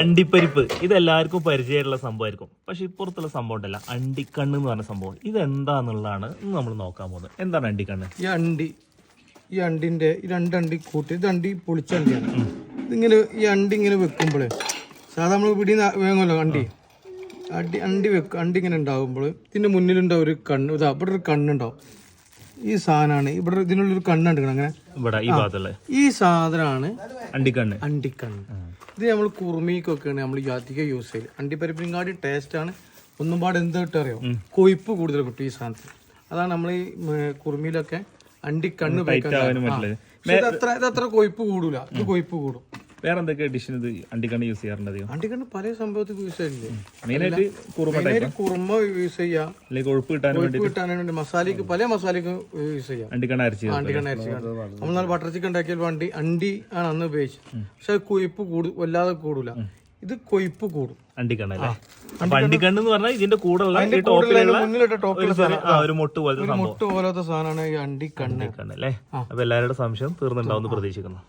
അണ്ടിപ്പരിപ്പ്. ഇത് എല്ലാവർക്കും പരിചയമുള്ള സംഭവമായിരിക്കും. പക്ഷെ ഇപ്പുറത്തുള്ള സംഭവം ഉണ്ടല്ല. അണ്ടിക്കണ്ണ് എന്ന് പറഞ്ഞ സംഭവം. ഇത് എന്താന്നുള്ളതാണ് ഇന്ന് നമ്മൾ നോക്കാൻ പോകുന്നത്. എന്താണ് അണ്ടിക്കണ്ണ്? ഈ അണ്ടി ഈ അണ്ടിന്റെ ഈ രണ്ട് അണ്ടി കൂട്ടി ഇത് അണ്ടി പൊളിച്ച അണ്ടിയാണ് ഇതിങ്ങനെ ഈ അണ്ടി ഇങ്ങനെ വെക്കുമ്പോൾ സാധാ നമ്മൾ പിടി വേങ്ങല്ലോ അണ്ടി. അടി അണ്ടി വെക്കും അണ്ടി ഇങ്ങനെ ഉണ്ടാകുമ്പോൾ ഇതിന്റെ മുന്നിലുണ്ടാവും ഒരു കണ്ണ് ഇതാ ഇവിടെ ഒരു കണ്ണുണ്ടാവും. ഈ സാധനമാണ് ഇവിടെ ഇതിനുള്ളൊരു കണ്ണുണ്ട് അങ്ങനെ ഇവിടെ ഈ ഭാഗത്തുള്ള ഈ സാധനമാണ് അണ്ടിക്കണ്ണ്. അണ്ടിക്കണ്ണ്. ഇത് നമ്മൾ കുറുമിക്കൊക്കെയാണ് നമ്മൾ അധികം യൂസ് ചെയ്യൽ. ടേസ്റ്റ് ആണ്. ഒന്നും പാട് എന്ത് കിട്ടുക അറിയോ കൊഴുപ്പ് കൂടുതൽ കിട്ടും ഈ സാധനത്തിൽ അതാണ് നമ്മൾ ഈ കുറുമിയിലൊക്കെ അണ്ടിക്കണ്ണ് ഉപയോഗിക്കാൻ അത്ര ഇത് അത്ര കൊഴുപ്പ് കൂടൂല. ഇത് കൊയ്പ്പ് കൂടും. വേറെ എന്തൊക്കെ ഡിഷിന് ഇത് അണ്ടിക്കണ്ണ യൂസ് ചെയ്യാറുണ്ട് അണ്ടിക്കണ്ണ പല സംഭവത്തിൽ യൂസ് ചെയ്യില്ലേ മെയിനായിട്ട് കുറുമ ടൈപ്പ് അതിനൊരു കുറുമ യൂസ് ചെയ്യാം. അല്ലെങ്കിൽ കൊഴുപ്പ് വേണ്ടി കിട്ടാൻ വേണ്ടി മസാലയ്ക്ക് പല മസാലയ്ക്കും യൂസ് ചെയ്യാം. അണ്ടിക്കണ്ണ അരച്ച്. അണ്ടിക്കണ്ണ അരച്ച് നമ്മൾ നാളെ ബട്ടർ ചിക്കൻ ഉണ്ടാക്കിയ വണ്ടി അണ്ടി ആണ് അന്ന് ഉപയോഗിച്ചത്. പക്ഷെ അത് കൊയ്പ്പ് കൂടും വല്ലാതെ കൂടൂല. ഇത് കൊയ്പ്പ് കൂടും. അണ്ടിക്കണ്ണ് അണ്ടിക്കണ്ണ് എന്ന് പറഞ്ഞാൽ ഇതിന്റെ കൂടെ ഉള്ള ഈ ടോപ്പിലുള്ള മുന്നിലിട്ട ടോപ്പിൽ ഒരു ചെറിയ- ആ, ഒരു മുട്ട് പോലത്തെ സംഭവം. മുട്ട് പോലത്തെ സാധനമാണ് ഈ അണ്ടി അണ്ടിക്കണ്ണ് അല്ലേ? അപ്പൊ എല്ലാവരുടെ സംശയം തീർന്നുണ്ടാവും പ്രതീക്ഷിക്കുന്നു.